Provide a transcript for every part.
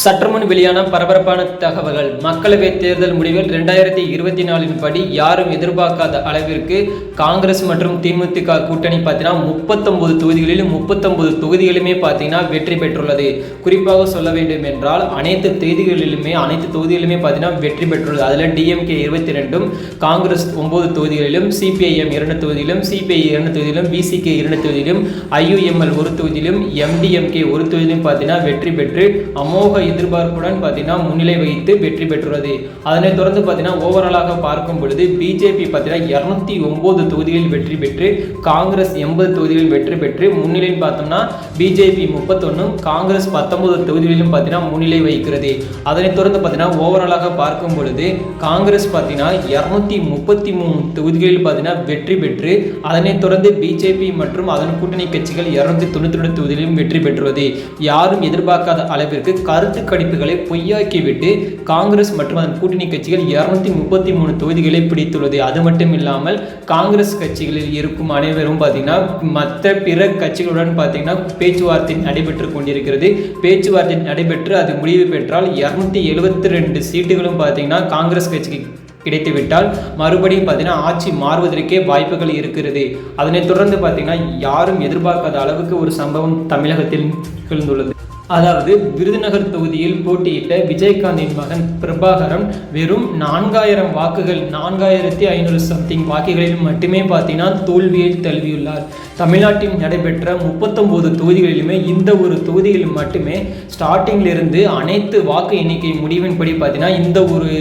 சற்றுமுன் வெளியான பரபரப்பான தகவல்கள். மக்களவைத் தேர்தல் முடிவில் ரெண்டாயிரத்தி இருபத்தி நாலின் படி யாரும் எதிர்பார்க்காத அளவிற்கு காங்கிரஸ் மற்றும் திமுக கூட்டணி பார்த்தீங்கன்னா முப்பத்தொன்பது தொகுதிகளிலும் முப்பத்தொன்பது தொகுதிகளுமே பார்த்தீங்கன்னா வெற்றி பெற்றுள்ளது. குறிப்பாக சொல்ல வேண்டும் என்றால் அனைத்து தேதிகளிலுமே அனைத்து தொகுதிகளிலுமே பார்த்தீங்கன்னா வெற்றி பெற்றுள்ளது. அதில் டிஎம்கே இருபத்தி ரெண்டும் காங்கிரஸ் ஒன்பது தொகுதிகளிலும் சிபிஐஎம் இரண்டு தொகுதியிலும் சிபிஐ இரண்டு தொகுதியிலும் பிசிகே இரண்டு தொகுதியிலும் ஐயுஎம்எல் ஒரு தொகுதியிலும் எம்டிஎம்கே ஒரு தொகுதியிலும் பார்த்தீங்கன்னா வெற்றி பெற்று அமோக எதிர்பார்ப்புடன் பார்த்தீங்கன்னா முன்னிலை வைத்து வெற்றி பெற்றுள்ளது. அதனைத் தொடர்ந்து பார்த்தீங்கன்னா ஓவராலாக பார்க்கும் பொழுது பிஜேபி பார்த்தீங்கன்னா இரநூத்தி ஒன்பது தொகுதிகளில் வெற்றி பெற்று காங்கிரஸ் எண்பது தொகுதிகளில் வெற்றி பெற்று முன்னிலைன்னு பார்த்தோம்னா பிஜேபி முப்பத்தொன்னும் காங்கிரஸ் பத்தொன்பது தொகுதிகளிலும் பார்த்தீங்கன்னா முன்னிலை வகிக்கிறது. அதனைத் தொடர்ந்து பார்த்தீங்கன்னா ஓவராலாக பார்க்கும் பொழுது காங்கிரஸ் பார்த்தீங்கன்னா இரநூத்தி முப்பத்தி மூணு தொகுதிகளில் பார்த்தீங்கன்னா வெற்றி பெற்று அதனைத் தொடர்ந்து பிஜேபி மற்றும் அதன் கூட்டணி கட்சிகள் இருநூத்தி தொண்ணூத்தி ரெண்டு தொகுதிகளிலும் வெற்றி பெற்றுள்ளது. யாரும் எதிர்பார்க்காத அளவிற்கு கருத்து கணிப்புகளை பொய்யாக்கிவிட்டு காங்கிரஸ் மற்றும் அதன் கூட்டணி கட்சிகள் இருநூத்தி முப்பத்தி மூணு தொகுதிகளை பிடித்துள்ளது. அது மட்டும் இல்லாமல் காங்கிரஸ் கட்சிகளில் இருக்கும் அனைவரும் பார்த்தீங்கன்னா மற்ற பிற கட்சிகளுடன் பார்த்தீங்கன்னா பேச்சுவார்த்தை நடைபெற்று கொண்டிருக்கிறது. பேச்சுவார்த்தை நடைபெற்று அது முடிவு பெற்றால் இருநூத்தி எழுபத்தி ரெண்டு சீட்டுகளும் பார்த்தீங்கன்னா காங்கிரஸ் கட்சிக்கு கிடைத்துவிட்டால் மறுபடியும் பார்த்தீங்கன்னா ஆட்சி மாறுவதற்கே வாய்ப்புகள் இருக்கிறது. அதனைத் தொடர்ந்து பார்த்தீங்கன்னா யாரும் எதிர்பார்க்காத அளவுக்கு ஒரு சம்பவம் தமிழகத்தில் நிகழ்ந்துள்ளது. அதாவது விருதுநகர் தொகுதியில் போட்டியிட்ட விஜயகாந்தின் மகன் பிரபாகரன் வெறும் நான்காயிரம் வாக்குகள் நான்காயிரத்தி ஐநூறு சம்திங் வாக்குகளில் மட்டுமே பார்த்தீங்கன்னா தோல்வியை தழுவியுள்ளார். தமிழ்நாட்டில் நடைபெற்ற முப்பத்தொம்போது தொகுதிகளிலுமே இந்த ஒரு தொகுதிகளில் மட்டுமே ஸ்டார்டிங்கிலிருந்து அனைத்து வாக்கு எண்ணிக்கை முடிவின்படி பார்த்தீங்கன்னா இந்த ஒரு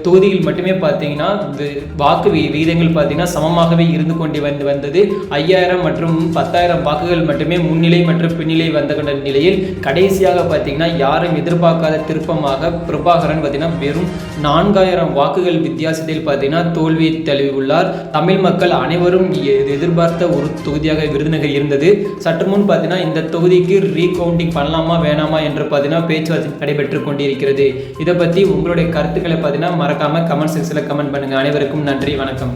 தொகுதியில் மட்டுமே பார்த்தீங்கன்னா வி- வாக்கு வி- விகிதங்கள் பார்த்தீங்கன்னா சமமாகவே இருந்து கொண்டு வந்து வந்தது. ஐயாயிரம் மற்றும் பத்தாயிரம் வாக்குகள் மட்டுமே முன்னிலை மற்றும் பின்னிலை வந்த கொண்ட நிலையில் கடைசியாக பார்த்தீங்கன்னா யாரும் எதிர்பார்க்காத திருப்பமாக பிரபாகரன் பார்த்தீங்கன்னா வெறும் நான்காயிரம் வாக்குகள் வித்தியாசத்தில் பார்த்தீங்கன்னா தோல்வியை தழுவியுள்ளார். தமிழ் மக்கள் அனைவரும் எ- எதிர்பார்த்த ஒரு தொகுதியாக விருதுநகர் இருந்தது. சற்று முன் பார்த்தீங்கன்னா இந்த தொகுதிக்கு ரீகவுண்டிங் பண்ணலாமா வேணாமா என்று பார்த்தீங்கன்னா பேச்சுவார்த்தை நடைபெற்று கொண்டிருக்கிறது. இதை பற்றி உங்களுடைய கருத்துக்களை பார்த்தீங்கன்னா மறக்காம கமெண்ட் செக்ஷனில் கமெண்ட் பண்ணுங்கள் அனைவருக்கும் நன்றி. வணக்கம்.